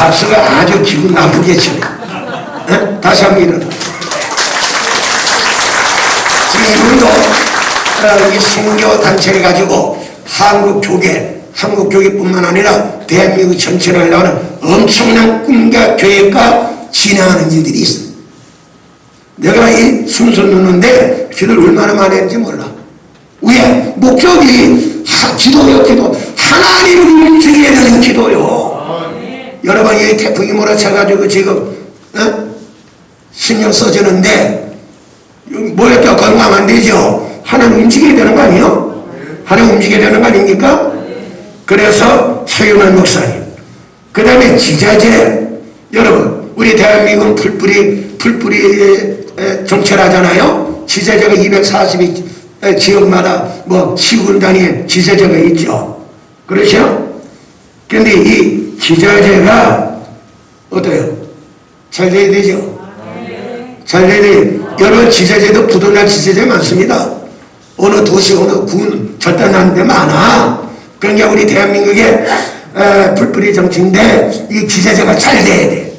박수가 아주 기분 나쁘게 치네. 어? 다시 한번 일어나. 이분도 어, 이 선교 단체를 가지고 한국 교계, 한국 교계뿐만 아니라 대한민국 전체를 하려는 엄청난 꿈과 계획과 진행하는 일들이 있어. 내가 이 순서 넣는데 기도를 얼마나 많이 했는지 몰라. 왜? 목적이 하- 기도요, 기도. 하나님을 움직여야 되는 기도요. 여러분, 이 태풍이 몰아쳐가지고 지금, 어? 신경 써주는데, 뭐 이렇게 건강 안 되죠? 하나님 움직여야 되는 거 아니에요? 하나님 움직여야 되는 거 아닙니까? 그래서 최윤환 목사님. 그 다음에 지자재. 여러분, 우리 대한민국은 풀뿌리, 풀뿌리 에, 정체를 하잖아요? 지자재가 240이 지역마다 뭐 시군 단위의 지자재가 있죠. 그렇죠? 근데 이 지자재가 어때요? 잘 돼야 되죠? 잘 돼야 돼요. 여러 지자재도 부도날 지자재 많습니다. 어느 도시, 어느 군, 절단나는 데 많아. 그러니까 우리 대한민국의 에, 풀뿌리 정치인데 이 지자체가 잘 돼야 돼.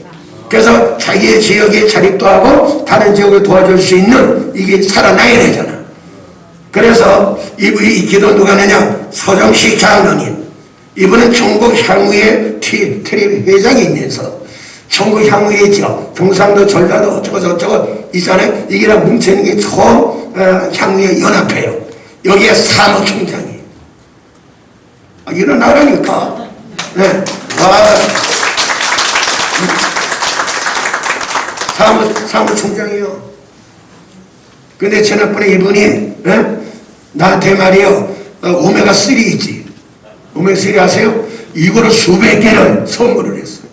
그래서 자기의 지역에 자립도 하고 다른 지역을 도와줄 수 있는 이게 살아나야 되잖아. 그래서 이분이 이 기도 누가 내냐? 서정식 장로님. 이분은 전국 향후의 티- 트립 회장이면서 전국 향후에 있죠. 경상도 전라도 어쩌고 저쩌고 있잖아요. 이게 다 뭉쳐있는 게 처음 어, 향후에 연합해요. 여기에 사무총장이. 아, 일어나라니까. 네. 와. 사무, 사무총장이요. 근데 지난번에 이분이, 예? 나한테 말이요, 어, 오메가3 있지. 오메가3 아세요? 이거를 수백 개를 선물을 했어요.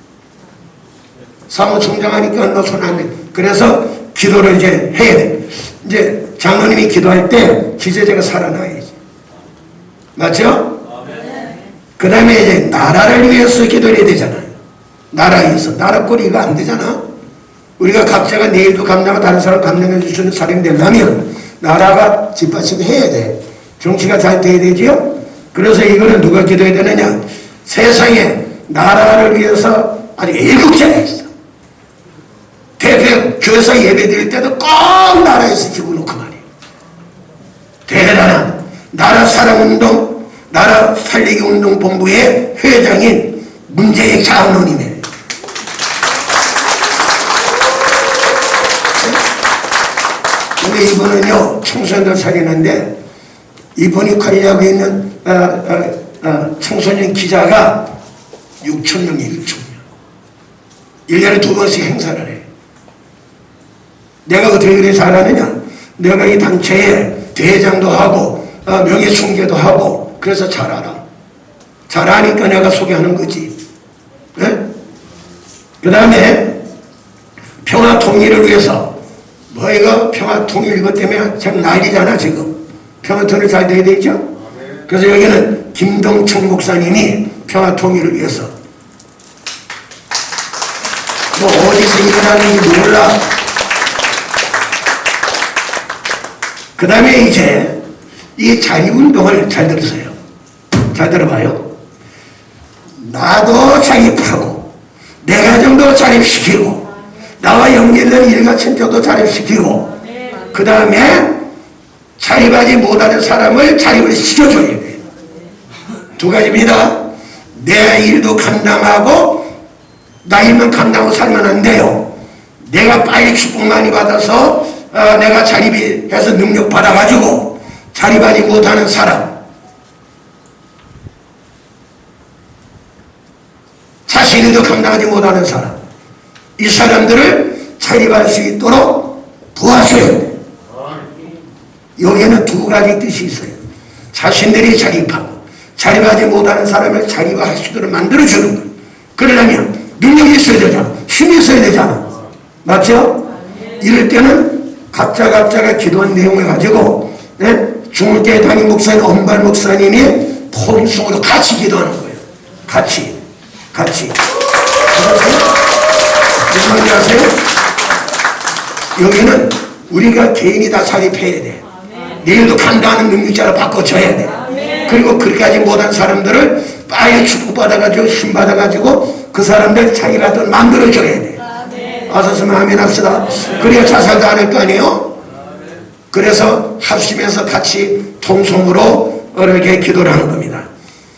사무총장 하니까 너손안 대. 그래서 기도를 이제 해야 돼. 이제 장로님이 기도할 때 기재자가 살아나야지. 맞죠? 그 다음에 이제 나라를 위해서 기도를 해야 되잖아요. 나라 위해서. 나라 꼬리가 안 되잖아. 우리가 각자가 내일도 감당하고 다른 사람 감당해 줄 수 있는 사람이 되려면 나라가 뒷받침 해야 돼. 정치가 잘 돼야 되지요? 그래서 이거는 누가 기도해야 되느냐? 세상에 나라를 위해서 아주 애국자가 있어. 대표 교회에서 예배 드릴 때도 꼭 나라에서 집어넣고 말이에요. 대단한 나라 사랑운동, 나라 살리기 운동 본부의 회장인 문재인 장로님이에요. 근데 이분은요, 청소년들 살리는데, 이분이 관리하고 있는, 어, 어, 어, 청소년 기자가 6천 명이 1천 명. 1년에 두 번씩 행사를 해. 내가 어떻게 그래 잘하느냐? 내가 이 단체에 대회장도 하고, 어, 명예총재도 하고, 그래서 잘 알아. 잘 아니까 내가 소개하는 거지. 그 다음에 평화 통일을 위해서 뭐 이거 평화 통일 이것 때문에 참 난리잖아 지금 평화 통일 잘 돼야 되죠? 그래서 여기는 김동청 목사님이 평화 통일을 위해서. 뭐 어디서 일어나는지 몰라. 그 다음에 이제 이 자립운동을 잘 들으세요. 잘 들어봐요. 나도 자립하고 내 가정도 자립시키고 나와 연결된 일가천조도 자립시키고 그 다음에 자립하지 못하는 사람을 자립을 시켜줘야 돼. 두 가지입니다. 내 일도 감당하고 나 일만 감당하고 살면 안 돼요. 내가 빨리 축복 많이 받아서 어, 내가 자립이 해서 능력 받아가지고 자립하지 못하는 사람 자신이도 감당하지 못하는 사람 이 사람들을 자립할 수 있도록 도와줘야 돼 여기에는 두 가지 뜻이 있어요 자신들이 자립하고 자립하지 못하는 사람을 자립할 수 있도록 만들어주는 거예요 그러려면 능력이 있어야 되잖아 힘이 있어야 되잖아 맞죠? 이럴 때는 각자 각자가 기도한 내용을 가지고 네? 중국교회 담임 목사님 엄발 목사님이 포리송으로 같이 기도하는 거예요 같이 같이. 무슨 말인지 아세요? 여기는 우리가 개인이 다 자립해야 돼. 내일도 감당하는 능력자로 바꿔줘야 돼. 그리고 그렇게 하지 못한 사람들을 빨리 축복받아가지고 힘 받아가지고 그 사람들 자기라도 만들어줘야 돼. 좀 아멘 합시다. 그래야 자살도 안 할 거 아니에요? 그래서 합심해서 같이 통성으로 어렵게 기도를 하는 겁니다.